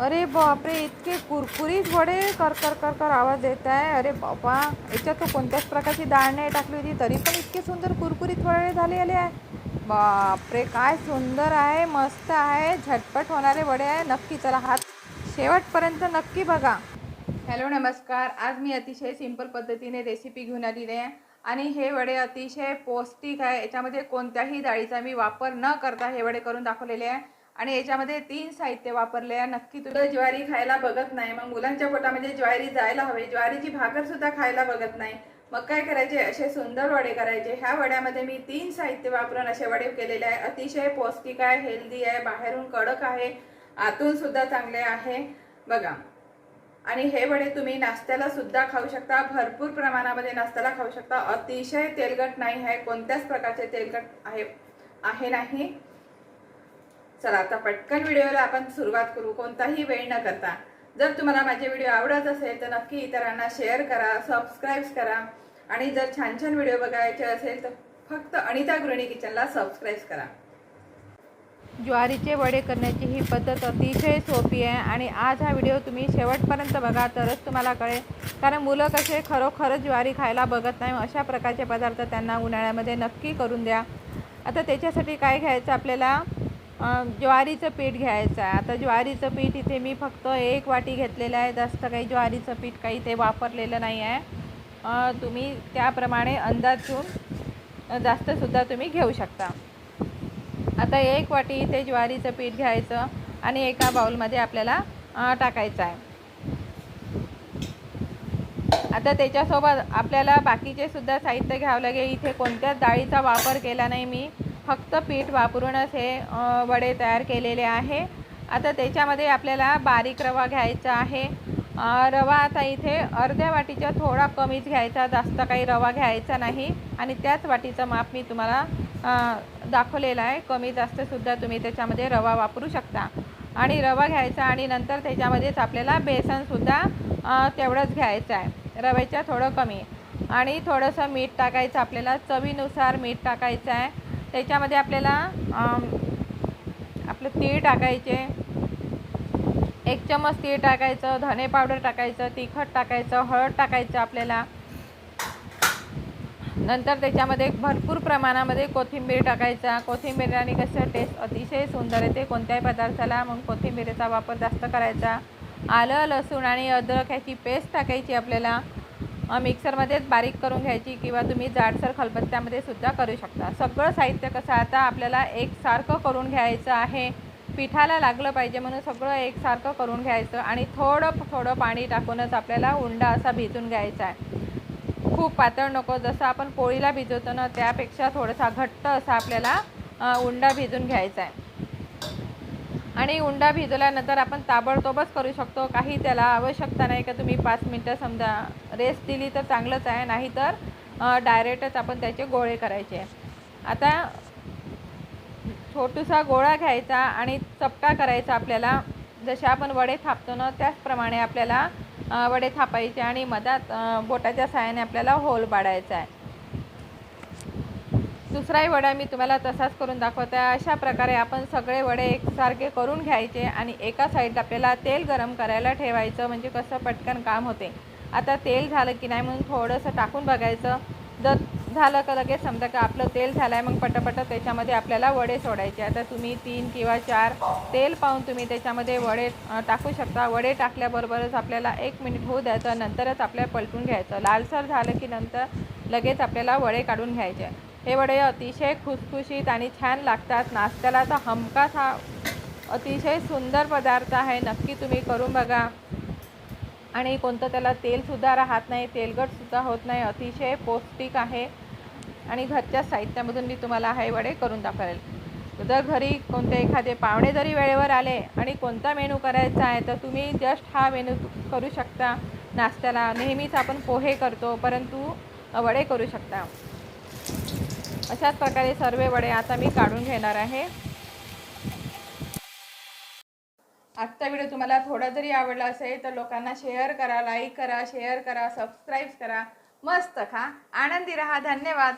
अरे बापरे इतके कुरकुरीत वडे कर कर कर कर आवाज येत आहे. अरे बाबा याच्यात तो कोणत्याच प्रकारची डाळ नाही टाकली होती तरी पण इतके सुंदर कुरकुरीत वडे झाले आले आहे. बापरे काय सुंदर आहे मस्त आहे झटपट होणारे वडे आहे. नक्की चला हात शेवटपर्यंत नक्की बघा. हॅलो नमस्कार. आज मी अतिशय सिंपल पद्धतीने रेसिपी घेऊन आलेली आहे. आणि हे वडे अतिशय पौष्टिक आहे. याच्यामध्ये कोणत्याही डाळीचा मी वापर न करता हे वडे करून दाखवलेले आहे. आणि याच्यामध्ये तीन साहित्य वापरले आहे. नक्की तुला ज्वारी खायला बघत नाही. मग मुलांच्या पोटामध्ये ज्वारी जायला हवी. ज्वारीची भाकर सुद्धा खायला बघत नाही. मग काय करायचे? असे सुंदर वडे करायचे. ह्या वड्यामध्ये मी तीन साहित्य वापरून असे वडे केलेले आहे. अतिशय पौष्टिक आहे हेल्दी आहे बाहेरून कडक आहे आतून सुद्धा चांगले आहे. बघा. आणि हे वडे तुम्ही नाश्त्याला सुद्धा खाऊ शकता. भरपूर प्रमाणामध्ये नाश्त्याला खाऊ शकता. अतिशय तेलकट नाही आहे. कोणत्याच प्रकारचे तेलकट आहे आहे नाही. चला आता पटकन व्हिडिओला आपण सुरुवात करू. कोणताही वेळ न करता. जर तुम्हाला माझे व्हिडिओ आवडत असेल तर नक्की इतरांना शेअर करा सबस्क्राईब करा. आणि जर छान छान व्हिडिओ बघायचे असेल तर फक्त अनिता गृहिणी किचनला सबस्क्राईब करा. ज्वारीचे वडे करण्याची ही पद्धत अतिशय सोपी आहे आणि आज हा व्हिडिओ तुम्ही शेवटपर्यंत बघा तरच तुम्हाला कळेल. कारण मुलं कसे खरोखरच ज्वारी खायला बघत नाही अशा प्रकारचे पदार्थ त्यांना उन्हाळ्यामध्ये नक्की करून द्या. आता त्याच्यासाठी काय घ्यायचं आपल्याला? ज्वारीचं पीठ घ्यायचं आहे. आता ज्वारीचं पीठ इथे मी फक्त एक वाटी घेतलेलं आहे. जास्त काही ज्वारीचं पीठ काही ते वापरलेलं नाही आहे. तुम्ही त्याप्रमाणे अंदाज घेऊन जास्तसुद्धा तुम्ही घेऊ शकता. आता एक वाटी इथे ज्वारीचं पीठ घ्यायचं आणि एका बाउलमध्ये आपल्याला टाकायचं आहे. आता त्याच्यासोबत आपल्याला बाकीचे सुद्धा साहित्य घ्यावं लागेल. इथे कोणत्याच डाळीचा वापर केला नाही मी. फक्त पीठ वापरूनच हे वडे तयार केलेले आहे. आता त्याच्यामध्ये आपल्याला बारीक रवा घ्यायचा आहे. रवा आता इथे अर्ध्या वाटीच्या थोडा कमीच घ्यायचा जास्त काही रवा घ्यायचा नाही. आणि त्याच वाटीचं माप मी तुम्हाला दाखवलेलं आहे. कमी जास्तसुद्धा तुम्ही त्याच्यामध्ये रवा वापरू शकता. आणि रवा घ्यायचा आणि नंतर त्याच्यामध्येच आपल्याला बेसनसुद्धा तेवढंच घ्यायचं आहे. रव्याच्या थोडं कमी. आणि थोडंसं मीठ टाकायचं आपल्याला चवीनुसार मीठ टाकायचं आहे. त्याच्यामध्ये आपल्याला आपलं तीळ टाकायचे. एक चमच तीळ टाकायचं धने पावडर टाकायचं तिखट टाकायचं हळद टाकायचं आपल्याला. नंतर त्याच्यामध्ये भरपूर प्रमाणामध्ये कोथिंबीर टाकायचा. कोथिंबीराने कसं टेस्ट अतिशय सुंदर येते कोणत्याही पदार्थाला मग कोथिंबीरीचा वापर जास्त करायचा. आलं लसूण आणि अद्रक ह्याची पेस्ट टाकायची आपल्याला. मिक्सरमध्येच बारीक करून घ्यायची किंवा तुम्ही जाडसर खलबत्त्यामध्ये सुद्धा करू शकता. सगळं साहित्य कसं आता आपल्याला एकसारखं करून घ्यायचं आहे. पिठाला लागलं पाहिजे म्हणून सगळं एकसारखं करून घ्यायचं आणि थोडं थोडं पाणी टाकूनच आपल्याला उंडा असा भिजून घ्यायचा आहे. खूप पातळ नको. जसं आपण पोळीला भिजवतो ना त्यापेक्षा थोडासा घट्ट असा आपल्याला उंडा भिजून घ्यायचा आहे. आणि उंडा भिजवल्यानंतर आपण ताबडतोबच करू शकतो. काही त्याला आवश्यकता नाही का तुम्ही पाच मिनटं समजा रेस्ट दिली तर चांगलंच आहे. नाहीतर डायरेक्टच आपण त्याचे गोळे करायचे. आता छोटूसा गोळा घ्यायचा आणि चपटा करायचा आपल्याला. जसे आपण वडे थापतो ना त्याचप्रमाणे आपल्याला वडे थापायचे आणि मधात बोटाच्या साहाय्याने आपल्याला होल पाडायचा आहे. दुसराही वडा मी तुम्हाला तसाच करून दाखवते. अशा प्रकारे आपण सगळे वडे एकसारखे करून घ्यायचे आणि एका साईडला आपल्याला तेल गरम करायला ठेवायचं म्हणजे कसं पटकन काम होते. आता तेल झालं की नाही म्हणून थोडंसं टाकून बघायचं. जर झालं का लगेच समजा का आपलं तेल झालं आहे मग पटापट त्याच्यामध्ये आपल्याला वडे सोडायचे. आता तुम्ही तीन किंवा चार तेल पाहून तुम्ही त्याच्यामध्ये वडे टाकू शकता. वडे टाकल्याबरोबरच आपल्याला एक मिनिट होऊ द्यायचं नंतरच आपल्याला पलटून घ्यायचं. लालसर झालं की नंतर लगेच आपल्याला वडे काढून घ्यायचे. हे वडे अतिशय खुसखुशीत आणि छान लागतात. नाश्त्याला तर हमखास हा अतिशय सुंदर पदार्थ आहे. नक्की तुम्ही करून बघा. आणि कोणतं त्याला तेलसुद्धा राहत नाही तेलकटसुद्धा होत नाही. अतिशय पौष्टिक आहे. आणि घरच्या साहित्यामधून मी तुम्हाला हे वडे करून दाखवेल. जर घरी कोणते एखादे पाहुणे जरी वेळेवर आले आणि कोणता मेनू करायचा आहे तर तुम्ही जस्ट हा मेनू करू शकता. नाश्त्याला नेहमीच आपण पोहे करतो परंतु वडे करू शकता. अशाच प्रकारे सर्व वडे आता मी काढून घेणार आहे. आजचा व्हिडिओ तुम्हाला थोडा जरी आवडला असेल तर लोकांना शेअर करा लाईक करा शेअर करा सबस्क्राईब करा. मस्त खा. आनंदी राहा. धन्यवाद.